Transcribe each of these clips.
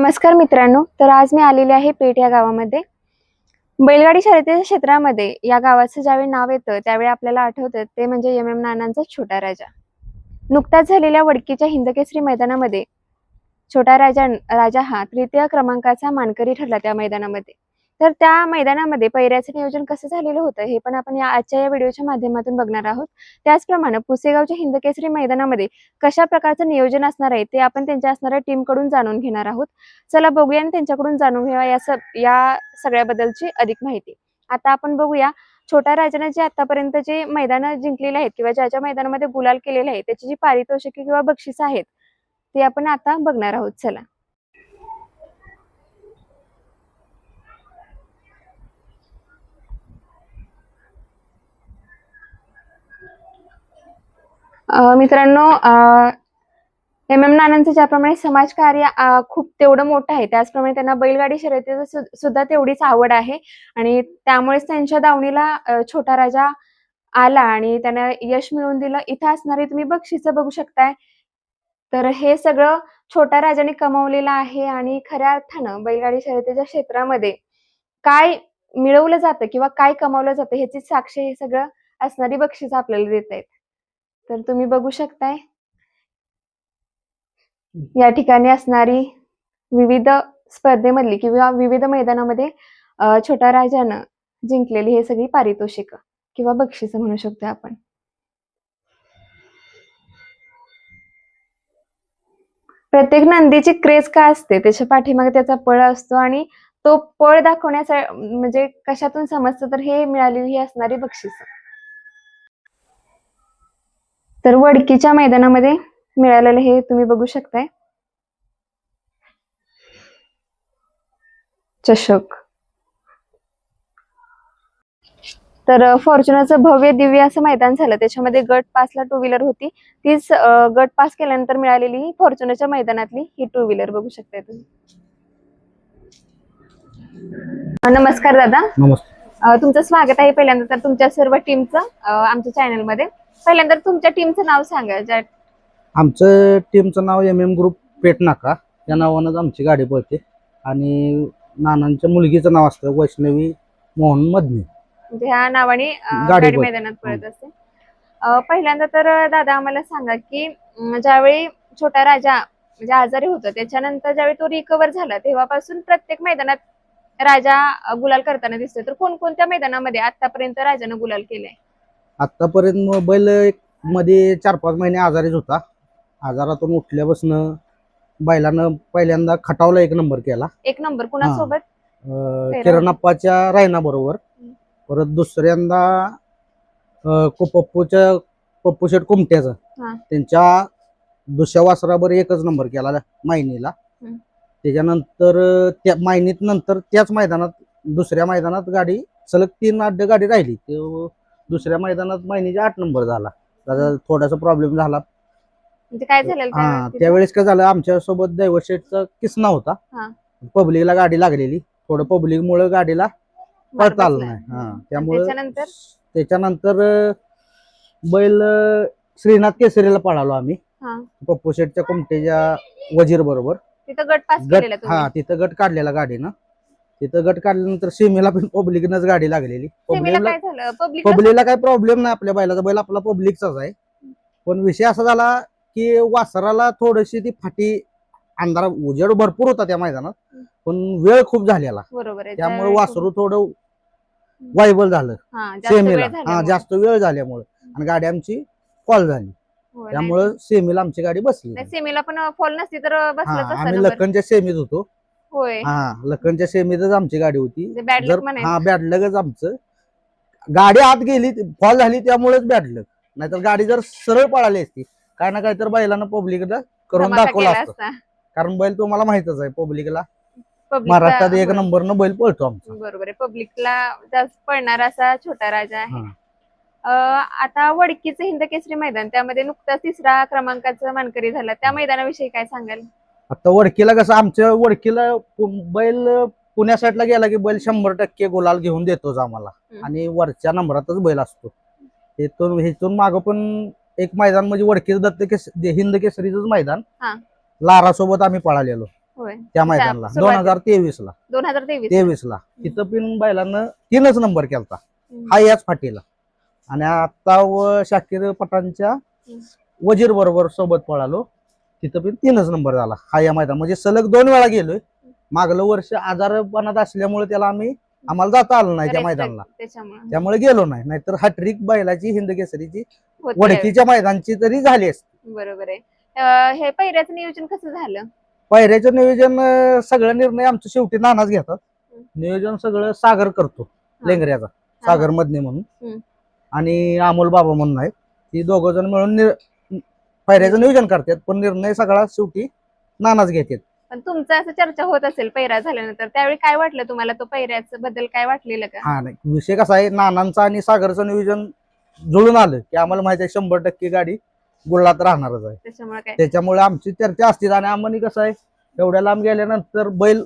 नमस्कार मित्रांनो तर आज मी आलेले आहे पेठ या गावामध्ये. बैलगाडी शर्यतीच्या क्षेत्रामध्ये या गावाचं ज्यावेळी नाव येतं त्यावेळी आपल्याला आठवतं ते म्हणजे एम एम नानांचा छोटा राजा. नुकताच झालेल्या वडकीच्या हिंदकेसरी मैदानामध्ये छोटा राजा राजा हा तृतीय क्रमांकाचा मानकरी ठरला त्या मैदानामध्ये. तर त्या मैदानामध्ये पैऱ्याचं नियोजन कसं झालेलं होतं हे पण आपण या आजच्या या व्हिडिओच्या माध्यमातून बघणार आहोत. त्याचप्रमाणे पुसेगावच्या हिंदकेसरी मैदानामध्ये कशा प्रकारचं नियोजन असणार आहे ते आपण त्यांच्या असणाऱ्या टीमकडून जाणून घेणार आहोत. चला बघूया आणि त्यांच्याकडून जाणून घेऊया या स- या सगळ्याबद्दलची अधिक माहिती. आता आपण बघूया छोट्या राजाने जे आतापर्यंत जे मैदान जिंकलेले आहेत किंवा ज्या ज्या मैदानामध्ये गुलाल केलेले आहे त्याची जी पारितोषिके किंवा बक्षिस आहेत ते आपण आता बघणार आहोत. चला. मित्रांनो एम एम नानांचं ज्याप्रमाणे समाजकार्य खूप तेवढं मोठं आहे त्याचप्रमाणे त्यांना बैलगाडी शर्यतीचं सुद्धा तेवढीच आवड आहे आणि त्यामुळेच त्यांच्या दावणीला छोटा राजा आला आणि त्यांना यश मिळवून दिलं. इथं असणारी तुम्ही बक्षिसं बघू शकताय. तर हे सगळं छोट्या राजाने कमवलेलं आहे आणि खऱ्या अर्थानं बैलगाडी शर्यतीच्या क्षेत्रामध्ये काय मिळवलं जातं किंवा काय कमावलं जातं ह्याची साक्ष हे सगळं असणारी बक्षिसं आपल्याला देत आहेत तर तुम्ही बघू शकताय. या ठिकाणी असणारी विविध स्पर्धेमधली किंवा विविध मैदानामध्ये अं, छोट्या राजानं जिंकलेली हे सगळी पारितोषिक किंवा बक्षिसं म्हणू शकतो आपण. प्रत्येक नंदीची क्रेज काय असते? त्याच्या पाठीमागे त्याचा पळ असतो आणि तो पळ दाखवण्याचा म्हणजे कशातून समजतं? तर हे मिळालेली ही असणारी बक्षिस. तर वडकीच्या मैदानामध्ये मिळालेलं हे तुम्ही बघू शकताय. चषक. तर फॉर्च्युनरचं भव्य दिव्य असं मैदान झालं. त्याच्यामध्ये गट पासला टू व्हीलर होती. तीच गट पास केल्यानंतर मिळालेली ही फॉर्च्युनरच्या मैदानातली ही टू व्हीलर बघू शकताय तुम्ही. नमस्कार दादा. नमस्ते. अ, तुमचं स्वागत आहे पहिल्यांदा तर तुमच्या सर्व टीमचं आमच्या चॅनलमध्ये पहिल्यांदा तुमच्या टीमचं नाव सांगा ज्या आमचं टीमचं नाव एम एम ग्रुप पेटनाका या नावानंच आमची गाडी पळते. आणि नानांच्या मुलगीचं नाव असतं वैष्णवी मोहन मदने. म्हणजे ह्या नावाने अ, गाडी मैदानात पळत असते. अ, पहिल्यांदा तर दादा आम्हाला सांगा की ज्यावेळी छोटा राजा म्हणजे आजारी होता त्याच्यानंतर ज्यावेळी तो रिकवर झाला तेव्हापासून प्रत्येक मैदानात राजा अ, गुलाल करताना दिसतो तर कोणकोणत्या मैदानामध्ये आतापर्यंत राजानं गुलाल केलाय? बैल एक मध्ये चार पाच महिने आजारीच होता आजारातून उठल्यापासून बैलानं पहिल्यांदा खटावला एक नंबर केला एक नंबर कुणासोबत अं. किरणाप्पाच्या रायना बरोबर. परत दुसऱ्यांदा अं, को- पप्पूच्या पप्पू शेट कुमट्याचा हा. त्यांच्या दुसऱ्या वासराबर एकच नंबर केला मायनीला हम्म. त्याच्यानंतर अं, त्या मायनीत नंतर त्याच मैदानात दुसऱ्या मैदानात गाडी सलग तीन आठ गाडी राहिली ते दुसऱ्या मैदानात मायनीचा आठ नंबर झाला. त्याचा थोडासा प्रॉब्लेम झाला. म्हणजे काय झालेलं हा त्यावेळी? त्यावेळेस काय झालं आमच्यासोबत दैवत शेठचा किसना होता हा. पब्लिकला गाडी लागलेली. थोडं पब्लिक मुळे गाडीला मार पळता आलं बसलाय. नाही. हा त्यामुळे त्याच्यानंतर? त्याच्यानंतर अं, बैल अं, श्रीनाथ केसरीला पळालो आम्ही. हा. पप्पू शेठच्या कुमटेच्या वजीर बरोबर तिथं गट पास गट केलेला हा तिथं गट काढलेला गाडीनं. तिथं गट काढल्यानंतर सीमेला पण पब्लिकनच गाडी लागलेली. सेमीला पब्लिकला काय झालं? पब्लिक पब्लिकला काही प्रॉब्लेम नाही आपल्या बैलाचा. बैल आपला पब्लिकचाच आहे. पण विषय असा झाला की वासराला थोडीशी ती फाटी अंधारा उजेड भरपूर होता त्या मैदानात. पण वेळ खूप झालेला. बरोबर आहे. त्यामुळे वासरू थोडं वायबल झालं. हा जास्त वेळ सेमीला. हा झाल्यामुळे. जास्त वेळ झाल्यामुळे. आणि गाडी आमची कॉल झाली. हो, नाही. त्यामुळे सेमीला आमची गाडी बसली. नाही सेमीला पण फॉल नसती तर हा बसलंच असतं आम्ही. लखनच्या सेमीत होतो. होय. हा लखनच्या सेमीतच आमची गाडी होती. म्हणजे बॅड जर लक म्हणायचं. हा बॅड लगच आमचं. गाडी आत गेली फॉल झाली त्यामुळेच बॅड लक नाहीतर गाडी जर सरळ पळाली असती काय ना काय तर बैलानं पब्लिकला करून धमाका दाखवला केला असतं. असता. कारण बैल तुम्हाला माहितच आहे पब्लिकला महाराष्ट्रात एक होय. नंबरनं बैल पळतो आमचा. बरोबर आहे. पब्लिकला जास्त पळणारा असा छोटा राजा आहे. हा. अं, आता वडकीचं हिंद केसरी मैदान त्यामध्ये नुकताच तिसरा क्रमांकाचा मानकरी झाला. त्या मैदानाविषयी काय सांगाल? आता वडकीला कसं आमच्या वडकीला बैल पुण्या साईडला गेला की बैल शंभर टक्के गुलाल घेऊन देतोच आम्हाला. आणि वरच्या नंबरातच बैल असतो. इथून इथून माग पण एक मैदान म्हणजे वडकीच दत्त केस हिंद केसरीच मैदान. लारा सोबत आम्ही पळालेलो. त्या मैदानाला. दोन. हजार तेवीस ला दोन हजार तेवीस. ला तिथं पिन बैलांना तीनच नंबर केलता. हा याच फाटीला. आणि आता व शाकीर पठाणच्या वजीर बरोबर सोबत पळालो. तिथं पण तीनच नंबर झाला. हा या मैदान. म्हणजे सलग दोन वेळा गेलोय. मागलं वर्ष आजारपणात असल्यामुळे त्याला आम्ही आम्हाला जाता आलं नाही त्या मैदानाला. त्याच्यामुळे. त्यामुळे गेलो नाही. नाहीतर हॅट्रिक बैलाची हिंद केसरीची वडकीच्या मैदानची तरी झाली असती. बरोबर आहे. अं, हे पहिऱ्याचं नियोजन कसं झालं? पायऱ्याचं नियोजन अं, सगळं निर्णय आमचं शेवटी नानाच घेतात. हम्म. नियोजन सगळं सागर करतो लेंगऱ्याचा. सागर मधने म्हणून. हम्म. आणि अमोल बाबा म्हणून आहे. ती दोघ जण मिळून नि- पायऱ्याचं नियोजन करतात पण निर्णय सगळा शेवटी नानाच घेतात. पण तुमचं असं चर्चा होत असेल पैरा झाल्यानंतर त्यावेळी काय वाटलं तुम्हाला? तो पैऱ्याचं बद्दल काय वाटलेलं का? हा नाही. विषय कसा आहे नानांचं आणि सागरचं नियोजन जुळून आलं की आम्हाला माहिती आहे शंभर टक्के गाडी गुळात राहणारच आहे. त्याच्यामुळे काय? त्याच्यामुळे आमची चर्चा असते आणि आम्हाला कसं आहे एवढ्या लांब गेल्यानंतर बैल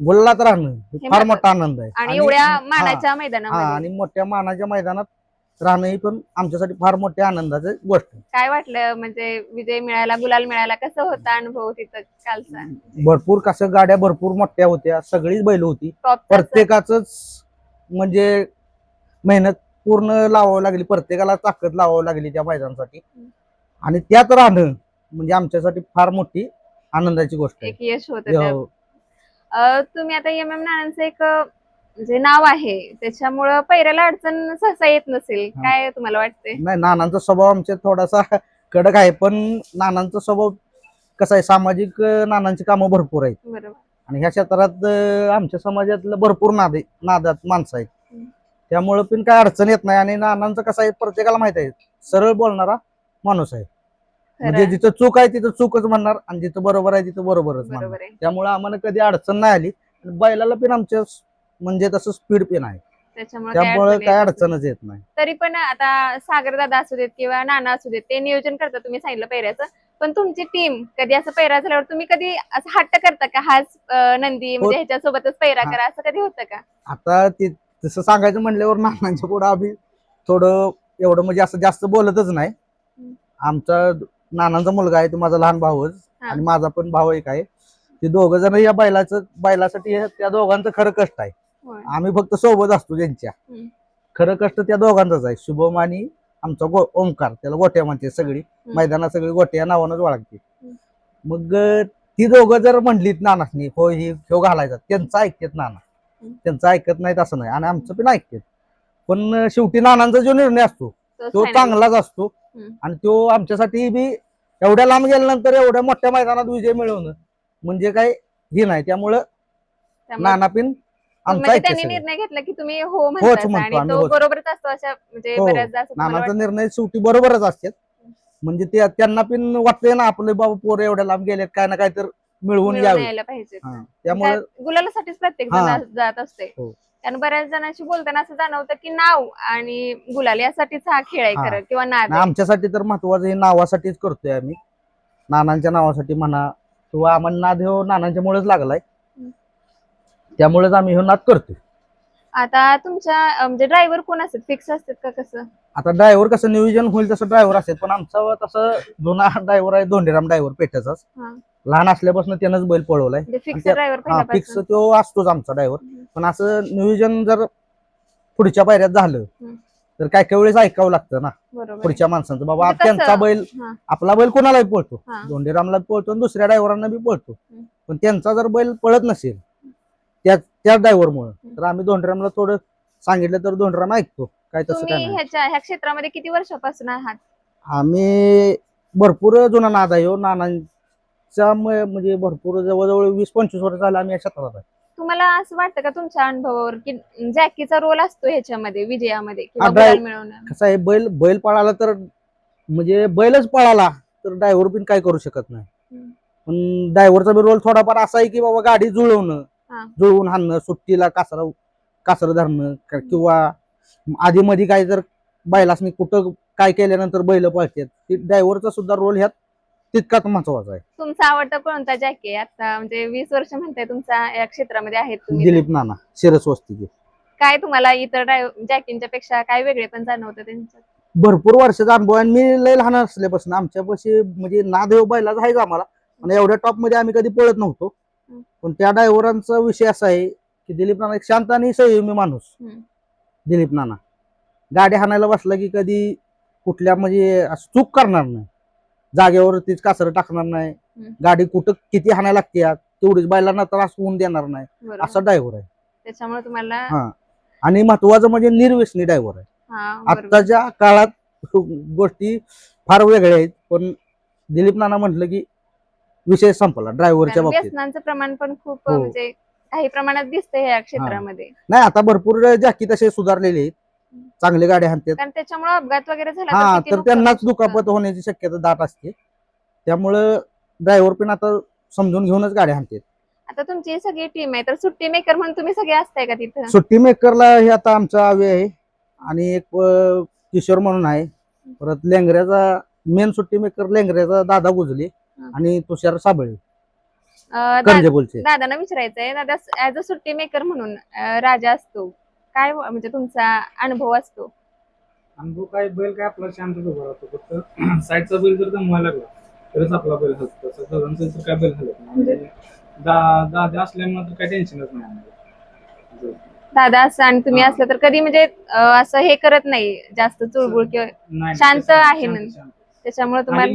गुल्लात राहणं हे हे फार. मोठा आनंद आहे. आणि एवढ्या मानाच्या हा मैदानामध्ये. आणि मोठ्या मानाच्या मैदानात राहणं ही पण आमच्यासाठी फार मोठ्या आनंदाची गोष्ट आहे. काय वाटलं? म्हणजे विजय मिळाला गुलाल मिळाला कसं होता अनुभव तिथं कालचा? भरपूर कसं गाड्या भरपूर मोठ्या होत्या सगळीच बैल होती. टॉप प्रत्येकाच म्हणजे मेहनत पूर्ण लावावं लागली प्रत्येकाला ताकद लावावं लागली त्या मैदानासाठी. आणि त्यात राहणं म्हणजे आमच्यासाठी फार मोठी आनंदाची गोष्ट आहे. एक यश होतं हो. तुम्ही आता एम एम नानांचं एक म्हणजे नाव आहे त्याच्यामुळं पैऱ्याला अडचण सहसा येत नसेल. हा. काय तुम्हाला वाटते नाही नानांचा स्वभाव आमच्या थोडासा कडक आहे पण नानांचा स्वभाव कसा आहे सामाजिक अं, नानांची कामं भरपूर आहेत. बरोबर. आणि ह्या क्षेत्रात अं, आमच्या समाजातलं भरपूर नाद आहे- नादात माणसं आहेत. हम्म. त्यामुळे पण काय अडचण येत नाही. आणि नानांचं कसं आहे प्रत्येकाला माहीत आहे सरळ बोलणारा माणूस आहे. म्हणजे खरं जिथं चूक आहे तिथं चूकच म्हणणार आणि जिथं बरोबर आहे तिथं बरोबरच म्हणणार. बरोबर आहे. त्यामुळे आम्हाला कधी अडचण नाही आली. आणि बैलाला पण आमच्या स- म्हणजे तसं स्पीड पण आहे त्यामुळे काय. अडचणच येत नाही तरी पण आता सागर दादा असू देत किंवा नाना असू देत ते नियोजन करता तुम्ही सांगितलं पैऱ्याचं पण तुमची टीम कधी असं पैरा झाल्यावर तुम्ही कधी असं हट्ट करता का हाच नंदी म्हणजे ह्याच्यासोबतच पैरा. करा असं कधी होतं का आता ते तसं सांगायचं म्हणल्यावर नानांच्या पुढे आम्ही थोडं एवढं म्हणजे असं जास्त बोलतच नाही. आमचा नानांचा मुलगा आहे तो माझा लहान भाऊच. आणि माझा पण भाऊ एक आहे ते दोघं जण या बैलाचं बैलासाठी त्या दोघांचं खरं कष्ट आहे. आम्ही फक्त सोबत असतो त्यांच्या. खरं कष्ट त्या दोघांचंच आहे. शुभम आणि आमचा गो ओंकार त्याला गोट्या म्हणते सगळी. मैदानात सगळी गोट्या नावानंच ओळखते. मग ती दोघं जर म्हणलीत नानासनी हो ही ह्यो घालायचा त्यांचं ऐकतात नाना. त्यांचं ऐकत नाहीत असं नाही. आणि आमचं पण ऐकतात. पण शेवटी नानांचा जो निर्णय असतो तो. चांगलाच असतो. आणि तो आमच्यासाठी बी एवढ्या लांब गेल्यानंतर एवढ्या मोठ्या मैदानात विजय मिळवणं म्हणजे काय हे नाही. त्यामुळं त्यामुळे नाना पिन आमचा म्हणजे त्यांनी. निर्णय घेतला की तुम्ही हो म्हणतो आणि आम्ही, तो होच. बरोबरच असतो अशा म्हणजे हो. बऱ्याचदा असं तुम्हाला नानाचा वाटतं. निर्णय शेवटी बरोबरच असतात म्हणजे ते त्यांना पण वाटतंय ना आपले बाबा पोरं एवढ्या लांब गेलेत काय ना काय तर मिळवून मिळून यायला पाहिजे हा. त्यामुळे काय गुलालासाठीच प्रत्येक हा. जण जात असते हो. कारण बऱ्याच जणांशी बोलताना असं जाणवतं की नाव आणि गुलाल यासाठीच हा खेळ आहे हा. खरं किंवा नाद आणि आहे. आमच्यासाठी तर महत्वाचं हे नावासाठीच करतोय आम्ही नानांच्या नावासाठी म्हणा किंवा आम्हाला नाद ह्यो नानांच्या मुळेच लागलाय. त्यामुळेच आम्ही ह्यो नाद करतोय आता तुमच्या म्हणजे ड्रायव्हर कोण असतात फिक्स असतात का कसं आता ड्रायव्हर कसं नियोजन होईल तसं ड्रायव्हर असेल पण आमचा तसं जुना ड्रायव्हर आहे धोंडीराम ड्रायव्हर पेठाचाच हा. लहान असल्यापासून त्यानंच बैल पळवलाय म्हणजे फिक्स त्या- ड्रायव्हर हा फिक्स पहिल्यापासून तो असतोच आमचा ड्रायव्हर हम्म. पण असं नियोजन जर पुढच्या पायऱ्यात झालं हम्म. तर काय काय वेळेस ऐकावं लागतं ना बरोबर पुढच्या माणसांचं बाबा म्हणजे त्यांचा? बैल हा. आपला बैल कोणालाही पळतो हा. धोंडीरामला पळतो आणि दुसऱ्या ड्रायव्हरांना बी पळतो हम्म. पण त्यांचा जर बैल पळत नसेल त्या त्या ड्रायव्हर मुळे. तर आम्ही धोंडीरामला थोडं सांगितलं तर धोंडीराम ऐकतो. काय तसं तुम्ही काय नाही. ह्याच्या ह्या क्षेत्रामध्ये किती वर्षापासून आहात? आम्ही भरपूर जुना नाद आहे हो. नानांच्या म्हणजे भरपूर जवळजवळ वीस पंचवीस वर्ष झालं आम्ही या क्षेत्रात आहे. तुम्हाला असं वाटतं का तुमच्या अनुभवावर की जॅकीचा रोल असतो ह्याच्यामध्ये विजयामध्ये किंवा गुलाल कसं आहे बैल बैल पळाला तर म्हणजे बैलच पळाला तर ड्रायव्हर पण काय करू शकत नाही. हम्म. पण ड्रायव्हरचा बी रोल थोडाफार असा आहे की बाबा गाडी जुळवणं. जुळवून हाणणं सुट्टीला कासरा कासर धरणं किंवा आधी मध्ये काय जर बैलासनी कुठं काय केल्यानंतर बैल पळतात ते ड्रायव्हरचा सुद्धा रोल ह्यात तितकाच महत्त्वाचा आहे. तुमचा आवडता कोणता जॅकी? आता म्हणजे वीस वर्ष म्हणताय तुमचा या क्षेत्रामध्ये आहेत तुम्ही. दिलीप नाना शिरस्वस्तीचे काय तुम्हाला इतर जॅकींच्या पेक्षा काय वेगळे पण जाणवतं त्यांच्यात? भरपूर वर्षाचा अनुभव आणि मी लय लहान असल्यापासून आमच्यापाशी म्हणजे नादेव बैलाच आहेच आम्हाला? पण एवढ्या टॉपमध्ये आम्ही कधी पळत नव्हतो. पण त्या ड्रायव्हरांचा विषय असा आहे की दिलीप नाना एक शांत आणि संयमी माणूस. दिलीप नाना. गाडी हाणायला बसला की कधी कुठल्या म्हणजे असं चूक करणार नाही. जागेवरतीच कासर टाकणार नाही. गाडी कुठं किती हाणायला लागते तेवढीच बैलांना त्रास होऊन देणार नाही. असा ड्रायव्हर आहे. त्याच्यामुळे तुम्हाला हा. आणि महत्वाचं म्हणजे निर्व्यसनी ड्रायव्हर आहे. आत्ताच्या काळात गोष्टी फार वेगळ्या आहेत. पण दिलीप नाना म्हटलं की विषय संपला ड्रायव्हरच्या कारण बाबतीत. व्यसनांचं प्रमाण पण खूप हो. म्हणजे काही प्रमाणात दिसतंय या क्षेत्रामध्ये. नाही आता भरपूर जाकी तसे सुधारलेले आहेत. चांगले गाड्या हाणतात कारण त्याच्यामुळे अपघात वगैरे झाला हा किती तर नुकसान त्यांनाच. दुखापत होण्याची शक्यता दाट असते. त्यामुळं ड्रायव्हर पण आता समजून घेऊनच गाड्या हाणतात आता तुमची ही सगळी टीम आहे तर सुट्टी मेकर म्हणून तुम्ही सगळे असताय का तिथं? सुट्टी मेकरला हे आता आमचा आवे आहे. आणि एक अं, किशोर म्हणून आहे. परत लेंगऱ्याचा मेन सुट्टी मेकर लेंगऱ्याचा दादा गुजले. आणि तुषार साबळे. करंजेबोलचे दादांना विचारायचंय दादा ऍज अ सुट्टी मेकर म्हणून राजा असतो. काय व- म्हणजे तुमचा अनुभव असतो? अनुभव काय बैल काय आपला शांतच उभा राहतो. फक्त साईडचा बैल जर जमवायला लागला तरच आपला बैल हलतो तसं काय बैल हलत नाही. म्हणजे दादा असल्यामुळे तर काय टेन्शनच नाही. दादा असं आणि तुम्ही. असलं तर कधी म्हणजे असं हे करत नाही. जास्त चुळबुळ किंवा शांत आहे शांत- ना. त्याच्यामुळे तुम्हाला.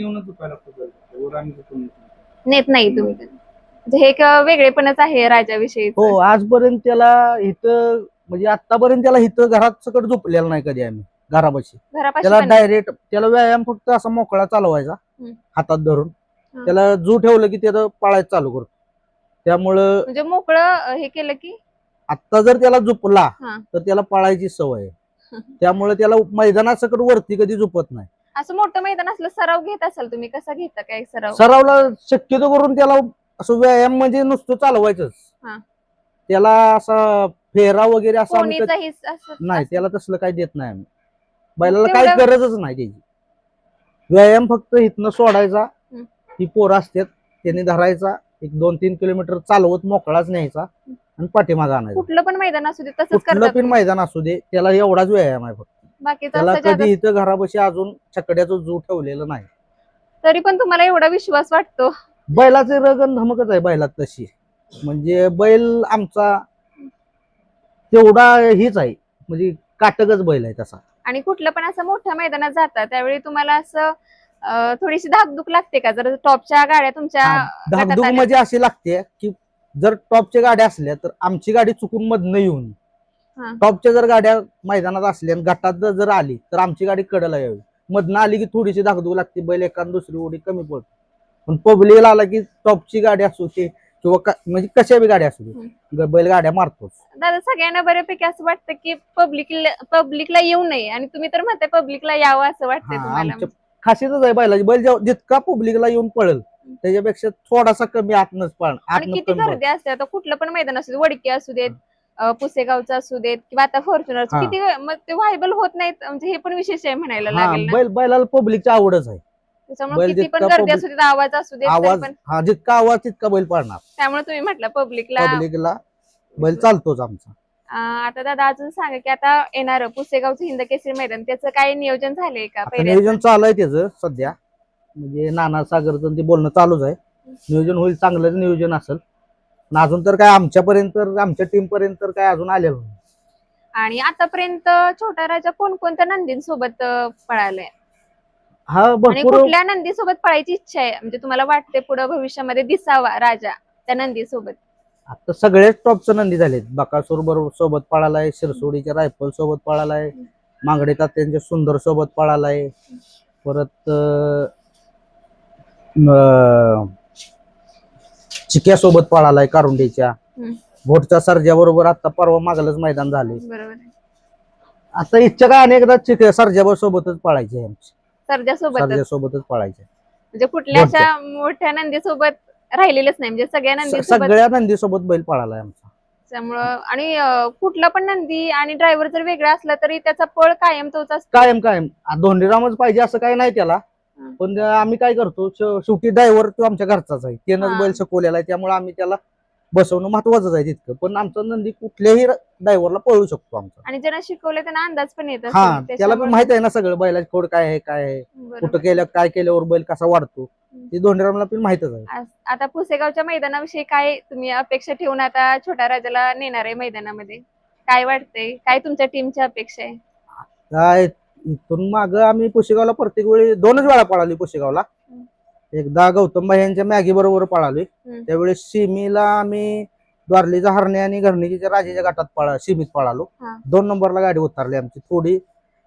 नेत नाही तुम्ही. म्हणजे हे एक वेगळेपणच आहे राजाविषयी. हो आजपर्यंत त्याला इथं म्हणजे आतापर्यंत त्याला इथं घरात सकट झोपलेला नाही कधी आम्ही घरापाशी. घरापाशी त्याला डायरेक्ट त्याला व्यायाम फक्त असा मोकळा चालवायचा हम्म. हातात धरून. हा. त्याला जू ठेवलं की त्याचं पळायचं चालू करतो. त्यामुळं म्हणजे मोकळं हे केलं की आत्ता जर त्याला झोपला हा. तर त्याला पळायची सवय आहे. त्यामुळे त्याला मैदानात सकट वरती कधी झोपत नाही. असं मोठं मैदान असलं सराव घेत असाल तुम्ही? कसा घेता काय सराव? सरावला शक्यतो करून त्याला असं व्यायाम म्हणजे नुसतं चालवायचंच. हा. त्याला असा फेरा वगैरे असा आम्ही कधी- कोणीचाही असं नाही त्याला तसलं काही देत नाही आम्ही. बैलाला काही तेवढं- गरजच नाही त्याची. व्यायाम फक्त इथनं सोडायचा हम्म. ही पोरं असतात त्यांनी धरायचा एक दोन तीन किलोमीटर चालवत मोकळाच न्यायचा आणि पाठीमागा आणायचा. कुठलं पण मैदान असू दे तसंच कुठलं करतात पण मैदान असू दे त्याला एवढाच व्यायाम आहे फक्त. त्याला कधी इथं घरापाशी अजून छकड्याचं जू ठेवलेलं नाही. तरी पण तुम्हाला एवढा विश्वास वाटतो. बैलाचे रगन धमकच आहे बैलात तशी. म्हणजे बैल आमचा तेवढा हीच आहे. म्हणजे काटकच बैल आहे तसा. आणि कुठलं पण असं मोठ्या मैदानात जाता त्यावेळी तुम्हाला असं थोडीशी धाकधूक लागते का? जर टॉपच्या गाड्या तुमच्या धाकधूक? म्हणजे अशी लागते की जर टॉपच्या गाड्या असल्या तर आमची गाडी चुकून मधनं येऊन. टॉपच्या जर गाड्या मैदानात असल्या आणि गटात जर- जर आली तर आमची गाडी कडला यावी मधनं आली की थोडीशी धाकधूक लागते. बैल एखाद दुसरी उडी कमी पडते. पण पब्लिकला आला की टॉपची गाडी असू दे किंवा म्हणजे कशा बी गाड्या असू दे बैल गाड्या मारतोच. दादा सगळ्यांना बऱ्यापैकी असं वाटतं की पब्लिकला पब्लिकला येऊ नये आणि तुम्ही तर म्हणताय पब्लिकला यावं असं आमच्या खासियतच आहे बैलाची. बैल जेव्हा- जितका पब्लिकला येऊन पळेल त्याच्यापेक्षा थोडासा कमी आतनच आतनं किती. गर्दी असते. आता कुठलं पण मैदान असू दे वडकी असू देत पुसेगावचं असू देत किंवा आता फॉर्च्युनर हा. किती मग ते व्हायबल होत नाहीत. म्हणजे हे पण विशेष आहे म्हणायला हा लागेल ना. बैल बैलाला पब्लिकची आवडच आहे. त्याच्यामुळे बैल किती पण जितका गर्दी public- असू देत आवाज असू देत तरी आवाज पण हा जितका आवाज तितका बैल पळणार त्यामुळे तुम्ही म्हटलं पब्लिकला पब्लिकला बैल चालतोच आमचा. आता दादा अजून सांगा की आता येणार पुसेगावचं हिंद केसरी मैदान त्याचं काय नियोजन झालंय का आता पहिल्या नियोजन चालू आहे त्याचं सध्या. म्हणजे नाना सागरचं ते बोलणं चालूच आहे. नियोजन होईल चांगलंच नियोजन असेल. अजून तर काय आमच्यापर्यंत आमच्या टीम पर्यंत तर काय अजून आलेलं नाही. आणि आतापर्यंत छोटा राजा कोणकोणत्या नंदींसोबत अं, पळालाय? हा आणि भरपूर कुठल्या नंदीसोबत पळायची इच्छा आहे? म्हणजे तुम्हाला वाटते पुढे भविष्यामध्ये दिसावा राजा त्या नंदीसोबत? आता सगळेच टॉपचं नंदी झालेत. बकासूर बरोबर सोबत पळालाय शिरसोडीच्या रायफल सोबत पळालाय मांगडे तात्यांच्या सुंदर सोबत पळालाय. परत अं, अं, चिक्यासोबत पळालाय कारुंडीच्या. भोटच्या सर्जा बरोबर आता परवा मागलंच मैदान झाले बरोबर. आता इच्छा काय अनेकदा चिक सर्जा सोबतच पळायची आहे आमची सर्जा सोबत सर्जा सोबतच पळायची आहे. म्हणजे कुठल्या बोलतोय. अशा मोठ्या नंदीसोबत राहिलेलेच नाही म्हणजे सगळ्या स- नंदीसोबत सगळ्या नंदी सोबत बैल पळालाय आमचा त्यामुळं आणि अं, कुठला पण नंदी आणि ड्रायव्हर जर वेगळा असला तरी त्याचा पळ कायम तोच असतो कायम कायम आ, धोंडीरामच पाहिजे असं काही नाही त्याला. पण आम्ही काय करतो शेव- शेवटी ड्रायव्हर तो आमच्या घरचाच आहे. त्यानंच हा. बैल शिकवलेला आहे. त्यामुळे आम्ही त्याला बसवणं महत्वाचंच आहे तितकं. पण आमचा नंदी कुठल्याही ड्रायव्हरला पळू शकतो आमचा. आणि ज्यांना शिकवले त्यांना अंदाज पण येत. हा त्याला पण माहीत आहे ना सगळं बैलाची खोड काय आहे काय आहे. कुठं केलं काय केल्यावर बैल कसा वाढतो. ती दोंडरामला पण माहितच आहे. आता पुसेगावच्या मैदानाविषयी काय तुम्ही अपेक्षा ठेवून आता छोट्या राजाला नेणार आहे मैदानामध्ये? काय वाटतंय? काय तुमच्या टीमची अपेक्षा आहे? काय इथून माग आम्ही पुशेगावला प्रत्येक वेळी दोनच वेळा पळाली पुशेगावला. एकदा गौतम भाई यांच्या मॅगी बरोबर पळाली हम्म. त्यावेळेस सिमीला आम्ही द्वारलीचा हरणे आणि घरणीच्या राजाच्या गटात पळा सीमीत पळालो. दोन नंबरला गाडी उतरली आमची थोडी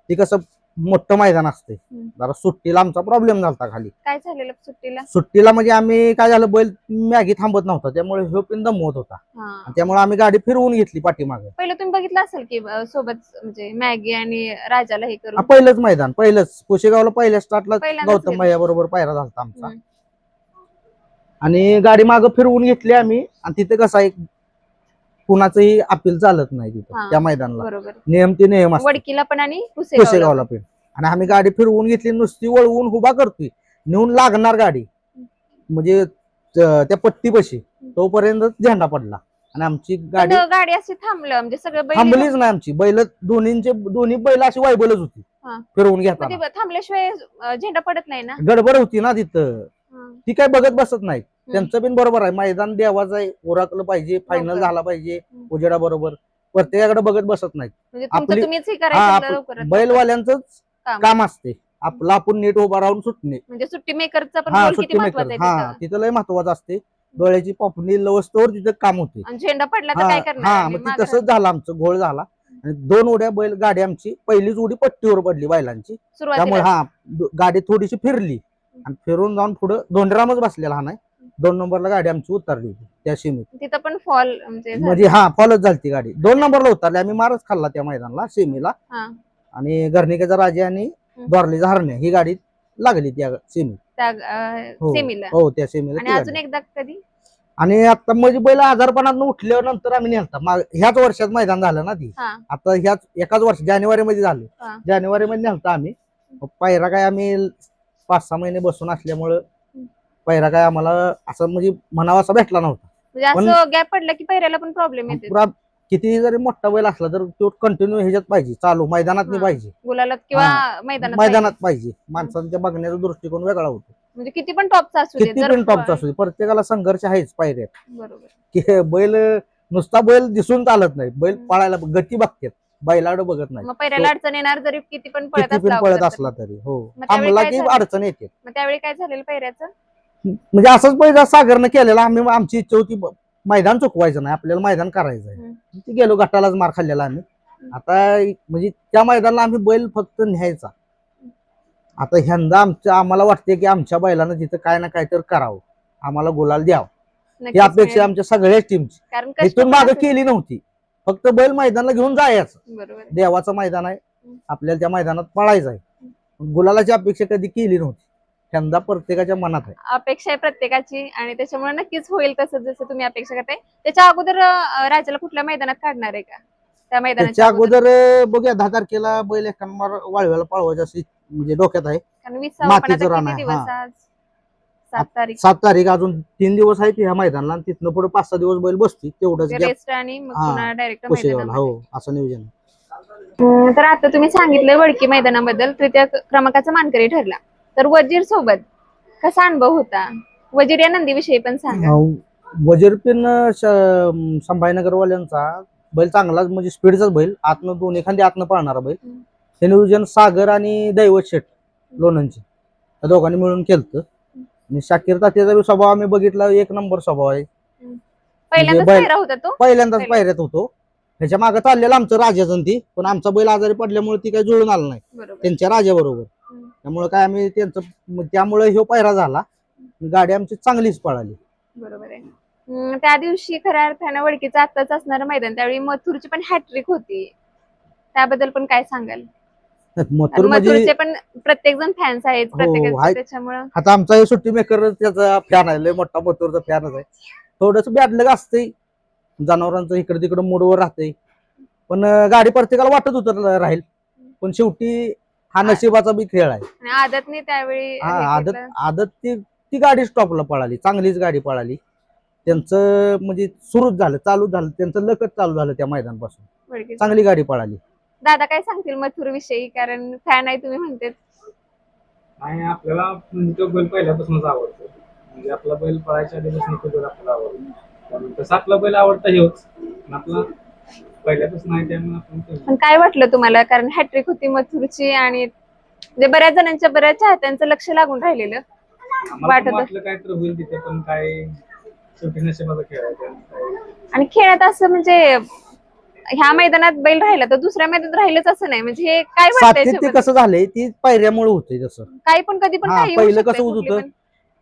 ती कसं मोठं मैदान असते हम्म. जरा सुट्टीला आमचा प्रॉब्लेम झाला खाली. काय झालेलं सुट्टीला? सुट्टीला म्हणजे आम्ही काय झालं बैल मॅगी थांबत नव्हता त्यामुळे ह्यो पिन दमवत होता. हा. आणि त्यामुळे आम्ही गाडी फिरवून घेतली पाठीमागे. पहिलं तुम्ही बघितलं असेल की अं, सोबत म्हणजे मॅगी आणि राजाला हे करून? पहिलंच मैदान पहिलंच. पुशेगावला पहिल्या स्टार्टला पहिल्यांदाच गौतम गेलो. भैया बरोबर पायरा झाला आमचा. हम्म. आणि गाडी मागं फिरवून घेतली आम्ही. आणि तिथे कसं एक कुणाचंही अपील चालत नाही. तिथं त्या मैदानाला. बरोबर. नियम ते नियम असतात. वडकीला पण आणि पुसेगावला पुशेगावला पण. आणि आम्ही गाडी फिरवून घेतली नुसती वळवून उभा करतोय. नेऊन लागणार गाडी. म्हणजे त- त्या पट्टीपाशी. तोपर्यंत झेंडा पडला. आणि आमची पण गाडी गाडी अशी थांबलं. म्हणजे सगळं बैल थांबलीच नाही आमची. बैल दोन्हींचे दोन्ही बैल अशी वायबलच होती. हा. फिरवून मग घेताना ते थांबल्याशिवाय अं, झेंडा पडत नाही ना? गडबड होती ना तिथं. हा. ती काय बघत बसत नाही त्यांचं पण बरोबर आहे. मैदान देवाचं आहे. ओराकलं पाहिजे फायनल. झाला पाहिजे. उजेडा बरोबर प्रत्येकाकडे बघत बसत नाही म्हणजे आपली- बैलवाल्यांच काम. असते. आपलं आपण नीट उभा राहून सुटणे. म्हणजे सुट्टी मेकरचा हा सुट्टी मेकर हा तिथं. लय महत्वाचं असते. डोळ्याची पापणी लवस्तोवर तिथं काम होते. झेंडा पडला हा? मग तसंच झालं आमचं गोळ झाला. आणि दोन उड्या बैल गाडी आमची पहिलीच उडी पट्टीवर पडली बैलांची. त्यामुळे हा गाडी थोडीशी फिरली. आणि फिरून जाऊन पुढे दोंडरामच बसलेला हा नाही. दोन नंबरला गाडी आमची उतरली होती त्या सीमेत तिथं पण फॉल म्हणजे झालं. म्हणजे हा फॉलोच झाली ती गाडी दोन नंबरला उतरली आम्ही मारच खाल्ला त्या मैदानाला सेमीला हा. आणि घरणिकेचा राजे आणि. द्वारलीचा हरण्या ही गाडी लागली त्या सेमी त्या अं, हो. सेमीला हो त्या सेमीला आणि ती अजून गाडी. एकदा कधी आणि आता म्हणजे बैल आजारपणात उठल्यावर नंतर आम्ही नेलता माग- ह्याच वर्षात मैदान झालं ना ती हा आता ह्याच एकाच वर्ष जानेवारी मध्ये झालं हा. जानेवारी मध्ये नेलता आम्ही मग पायरा काय आम्ही पाच सहा महिने बसून असल्यामुळं पायरा काय आम्हाला असं म्हणजे म्हणावा असा भेटला नव्हता. म्हणजे पण- असं गॅप पडला की पहिल्याला पण प्रॉब्लेम येते. पुरा कितीही जरी मोठा बैल असला तर तो कंटिन्यू ह्याच्यात पाहिजे चालू मैदानात नाही हा. पाहिजे. गुलालात किंवा मैदानात मैदानात पाहिजे. पाहिजे. माणसांच्या बघण्याचा दृष्टिकोन वेगळा होतो. म्हणजे किती पण टॉपचा असू दे किती जर पण टॉपचा असू दे प्रत्येकाला संघर्ष आहेच पायऱ्यात. बरोबर. की हे बैल नुसता बैल दिसून चालत नाही बैल हम्म. पळायला गती बघतात बैलाकडे बघत नाही. मग पहिल्याला अडचण येणार जरी किती पण पळत किती पण असला पळत अगोदर असला तरी हो. मग त्यावेळी थांबला काय की झालं? अडचण येते. मग त्यावेळी काय झालेलं पहिल्याचं म्हणजे असंच पहिला सागरनं केलेला आम्ही आमची इच्छा होती मैदान चुकवायचं नाही आपल्याला मैदान करायचं आहे. गेलो गटालाच मार खाल्लेला आम्ही. आता म्हणजे त्या मैदानाला आम्ही बैल फक्त न्यायचा. आता ह्यांदा आमच्या आम्हाला वाटते की आमच्या बैलानं तिथं काय ना काय तर करावं. आम्हाला गुलाल द्यावं. ही अपेक्षा. आमच्या सगळ्याच टीमची इथून मागे. केली नव्हती. फक्त बैल मैदानाला घेऊन जायचं. देवाचं मैदान आहे. आपल्याला त्या मैदानात पळायचं आहे. गुलालाची अपेक्षा कधी केली नव्हती. यंदा प्रत्येकाच्या मनात आहे. अपेक्षा आहे प्रत्येकाची आणि त्याच्यामुळे नक्कीच होईल तसं जसं तुम्ही अपेक्षा करताय. त्याच्या अगोदर अं, राजाला कुठल्या मैदानात काढणार आहे का? त्या त्याच्या मैदानाच्या अगोदर अं, बघूया दहा तारखेला बैल एका वाळव्याला पळवायचं अशी म्हणजे डोक्यात आहे. कारण विसावा पण मातीचं आता रान किती आहे, दिवस आज? सात तारीख. सात तारीख अजून तीन दिवस आहेत ह्या मैदानाला आणि तिथनं पुढे पाच सहा दिवस बैल बसती तेवढंच gap. रेस्ट आणि मग हा, पुन्हा डायरेक्ट मैदानामध्ये. हो असं नियोजन आहे. तर आता तुम्ही सांगितलं वडकी मैदानाबद्दल तृतीय क्रमांकाचा मानकरी ठरला. तर वजीर सोबत कसा अनुभव होता? वजीर या नंदीविषयी पण सांगा. वजीरपिन संभाजीनगरवाल्यांचा बैल चांगलाच म्हणजे स्पीडचाच बैल. आतनं दोन एखादी आतनं पळणारा बैल. हे नियोजन सागर आणि दैवत शेठ लोणंदचे. त्या दोघांनी मिळून केलं आणि शाकीर तात्याचा स्वभाव आम्ही बघितला एक नंबर स्वभाव आहे. पहिल्यांदाच पहिल्या- पायऱ्यात होतो. ह्याच्या मागे चाललेलं आमचं राजाचं ती. पण आमचा बैल आजारी पडल्यामुळे ती काही जुळून आलं नाही. त्यांच्या राजाबरोबर. त्यामुळे काय आम्ही त्यांचं त्यामुळे ह्यो पायरा झाला. गाडी आमची चांगलीच पळाली. बरोबर आहे. त्या दिवशी खऱ्या अर्थानं वडकीचं आत्ताच असणारं मैदान. त्यावेळी मथुरची पण हॅट्रिक होती. त्याबद्दल पण काय सांगाल? मथुर म्हणजे मथुरचे पण प्रत्येक जण फॅन्स आहेत हो, प्रत्येकाचे आहेत. त्याच्यामुळं. आता आमचा हे सुट्टी मेकर त्याचा फॅन आहे. लय मोठा मथुरचा फॅनच आहे. थोडस बॅडलग असते जनावरांचं इकडे तिकडे मूडवर राहते पण अं, गाडी प्रत्येकाला वाटत होतं राहील. पण शेवटी हा नशिबाचा बी खेळ आहे. आणि आदतने त्यावेळी हा हे आदत केलं. आदत ती ती गाडी स्टॉपला पळाली चांगलीच गाडी पळाली. त्यांचं म्हणजे सुरूच झालं चालू झालं त्यांचं लकच चालू झालं त्या मैदानपासून. वडकीचं. चांगली गाडी पळाली. दादा काय सांगतील मथुर विषयी कारण फॅन आहे तुम्ही म्हणते. आणि आपल्याला म्हणजे तो बैल पहिल्यापासूनच आवडतो. म्हणजे आपला बैल पळायच्या आधीपासून तो बैल आपल्याला आवडतो. त्यामुळे तसा आपला बैल आवडता हेच. आपला पहिल्यापासून आहे त्यामुळे आपण तो- पण काय वाटलं तुम्हाला? कारण हॅट्रिक होती मथुरची आणि म्हणजे बऱ्याच जणांच्या बऱ्याच चाहत्यांचं लक्ष लागून राहिलेलं आम्हाला वाटत पण वाटलं काय तर होईल तिथे पण काय शेवटी नशिबाचा खेळ आहे. त्यामुळे काय आणि खेळात असं म्हणजे ह्या मैदानात बैल राहिला तर दुसऱ्या मैदानात राहिलंच असं नाही. म्हणजे हे काय वाटतंय सातत्य सोबत? कसं झालंय? ती पायऱ्यामुळे होतंय तसं. काही पण कधी पण हा, काही होऊ पहिलं शकतंय, कसं होत कुठली होतं?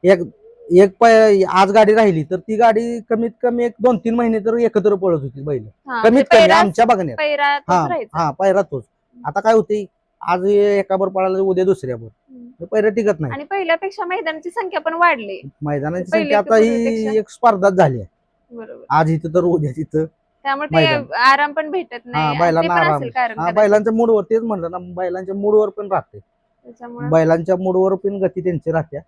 एक एक पाय आज गाडी राहिली तर ती गाडी कमीत कमी एक दोन तीन महिने तर एकत्र पळत होती बैल. हा, कमीत म्हणजे कमी पैरा- आमच्या बघण्यात. हा राहायचा. हा पायरा तोच. आता काय होते आज एकावर पळाला उद्या दुसऱ्यावर हम्म. पैरा टिकत नाही. आणि पहिल्यापेक्षा मैदानाची संख्या पण वाढली. मैदानाची पहिले संख्या आता पूर्वीपेक्षा- ही एक स्पर्धाच झाली आहे. बरोबर. आज इथं तर उद्या तिथं त्यामुळे ते. आराम पण भेटत नाही आणि ते बैलांना पण आराम. असेल कारण हा कदाचित. बैलांच्या मूडवर तेच म्हणलं ना बैलांच्या मूडवर पण राहते. त्याच्यामुळे बैलांच्या मूडवर पण गती त्यांची राहत्या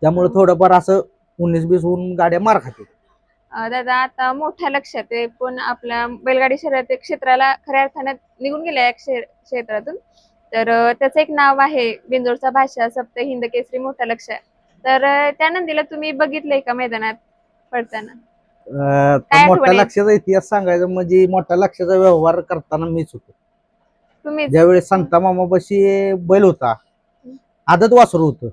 त्यामुळे हा. थोडंफार असं उन्नीस बीस होऊन गाड्या मार खाते. अं, दादा आता मोठ्या लक्षात आहे पण आपल्या बैलगाडी शर्यत क्षेत्राला खऱ्या अर्थाने निघून गेल्या या क्षे- क्षेत्रातून. तर अं, त्याचं एक नाव आहे बिंदोरचा भाषा सप्त हिंद केसरी मोठा लक्ष तर अं, त्या नंदीला तुम्ही बघितलंय का मैदानात पडताना? अं, मोठ्या आहे? लक्षाचा इतिहास सांगायचा म्हणजे मोठ्या लक्षाचा व्यवहार करताना मीच होतो. तुम्ही ज्यावेळेस संता मामापाशी बैल होता आदत वासरू होतं.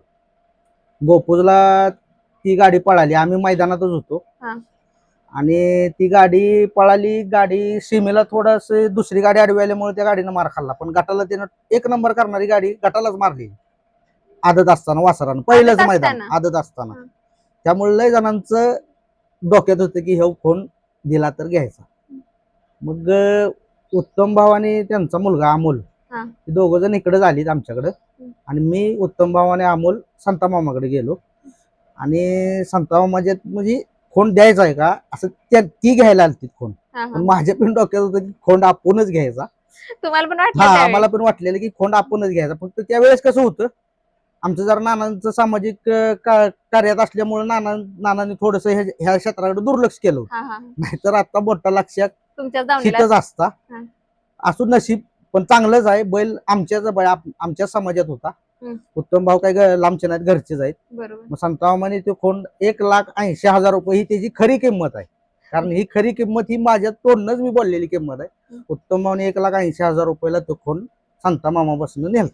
गोपूजला ती गाडी पळाली. आम्ही मैदानातच होतो. हा. आणि ती गाडी पळाली. गाडी सीमेला थोडस दुसरी गाडी आडवी आल्यामुळे त्या गाडीनं मार खाल्ला. पण गटाला त्यानं एक नंबर करणारी गाडी गटालाच मारली. आदत असताना वासरानं. पहिलंच मैदान. असताना? आदत असताना. हा. त्यामुळे लय जणांचं डोक्यात होतं की हे फोन दिला तर घ्यायचा. मग अं, उत्तम भाव आणि त्यांचा मुलगा अमोल दोघ जण इकडे झालीत आमच्याकडं. आणि मी उत्तम भाव आणि अमोल संता मामाकडे गेलो आणि संता मामाच्यात म्हणजे खोंड द्यायचा आहे का असं त्या ती घ्यायला आलती खोंड. पण माझ्या पण डोक्यात होतं की खोंड आपणच घ्यायचा तुम्हाला पण हा? आम्हाला पण वाटलेलं की खोंड आपणच घ्यायचा फक्त त्यावेळेस कसं होतं आमचं जरा नानांचं सामाजिक कार्यात असल्यामुळे नाना नानांनी थोडस ह्या क्षेत्राकडे दुर्लक्ष केलं होतं. नाहीतर आता मोठा लक्षात असता. असू नशीब पण चांगलंच आहे. बैल आमच्याच बैल आप- आमच्या समाजात होता. हम्म. उत्तम भाऊ काय ग- लांबचे नाहीत घरचेच आहेत. बरोबर. मग संतामाने ते खोंड एक लाख ऐंशी हजार रुपये ही त्याची खरी किंमत आहे. कारण ही खरी किंमत ही माझ्या तोंडनच मी बोललेली किंमत आहे. हम्म. उत्तम भाऊने एक लाख ऐंशी हजार रुपयाला तो खोंड संता मामापासून नेल.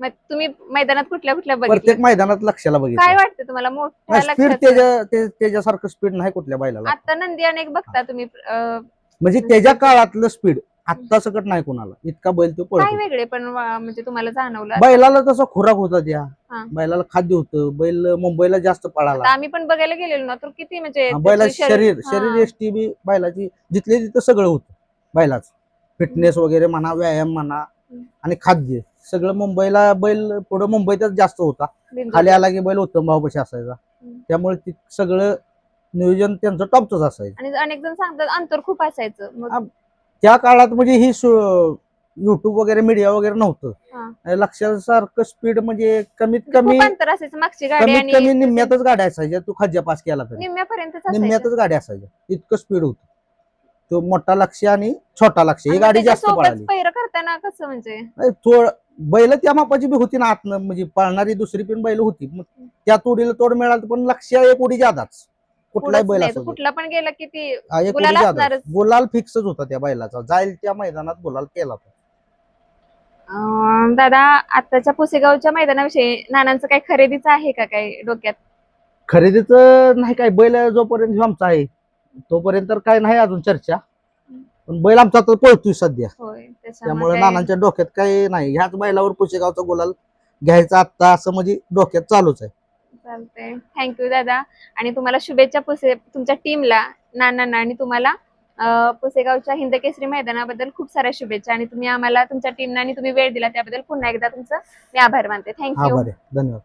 मग तुम्ही मैदानात कुठल्या कुठल्या प्रत्येक मैदानात लक्षाला काय बघितलं वाटतं तुम्हाला? मोठ्या स्पीड लक्षात त्याच्या त्याच्यासारखं स्पीड नाही कुठल्या बैलाला. आता नंदी अनेक बघता तुम्ही अं, म्हणजे त्याच्या काळातलं स्पीड आत्ता सकट नाही कोणाला इतका बैल तो काय पळतो वेगळे पण वा- म्हणजे तुम्हाला जाणवलं बैलाला तसा खुराक होता त्या हा. बैलाला खाद्य होतं बैल मुंबईला जास्त पळाला आम्ही पण बघायला गेलेलो ना तर किती म्हणजे हा, बैलाचं शरीर हा. शरीर एसटी बी बैलाची जिथले तिथं सगळं होतं बैलाच फिटनेस वगैरे म्हणा व्यायाम म्हणा. आणि खाद्य सगळं मुंबईला बैल पुढे मुंबईतच जास्त होता बिंदू. खाली आला की बैल उत्तम भाऊ कशी असायचा हम्म. त्यामुळे ती सगळं नियोजन त्यांचं टॉपच असायचं आणि अनेक जण सांगतात अंतर खूप असायचं मग. त्या काळात म्हणजे ही युट्यूब वगैरे मीडिया वगैरे. नव्हतं. लक्षासारखं स्पीड म्हणजे कमीत कमी खूप अंतर असायचं मागची गाडी कमीत आणि कमी निम्म्यातच गाड्या असायच्या. तू खज्जा पास केला तरी. निम्म्यातच गाड्या असायच्या. इतकं स्पीड होतं. तो मोठा लक्ष आणि छोटा लक्ष ही गाडी जास्त पळाली. पैर करताना कसं म्हणजे? नाही, थोड बैल त्या मापाची बी होती ना आतनं म्हणजे पळणारी दुसरी पण बैल होती. मग त्या तोडीला तोड मिळाली पण लक्ष एक उडी जादाच. कुठलाही बैल नाही, असो तो कुठला पण गेला की ती हा, एक गुलाल उडी असणारच. गुलाल फिक्सच होता त्या बैलाचा. जाईल त्या मैदानात गुलाल केला अं, दादा आताच्या पुसेगावच्या मैदानाविषयी नानांचं काही खरेदीचं आहे का काही डोक्यात? खरेदीचं नाही काय बैल जोपर्यंत आमचा आहे तोपर्यंत तर काय नाही अजून चर्चा. पण बैल आमचा तर पळतोय सध्या. होय त्यामुळे त्याच्यामुळे नानांच्या डोक्यात काही नाही. ह्याच बैलावर पुशेगावचा गुलाल घ्यायचा आत्ता असं म्हणजे डोक्यात चालूच आहे. चालतंय. थँक्यू दादा. आणि तुम्हाला शुभेच्छा पुसे तुमच्या टीमला नानांना आणि तुम्हाला पुसेगावच्या हिंद केसरी मैदानाबद्दल खूप साऱ्या शुभेच्छा. आणि तुम्ही आम्हाला तुमच्या टीमना आणि तुम्ही वेळ दिला त्याबद्दल पुन्हा एकदा तुमचं मी आभार मानते. थँक्यू धन्यवाद.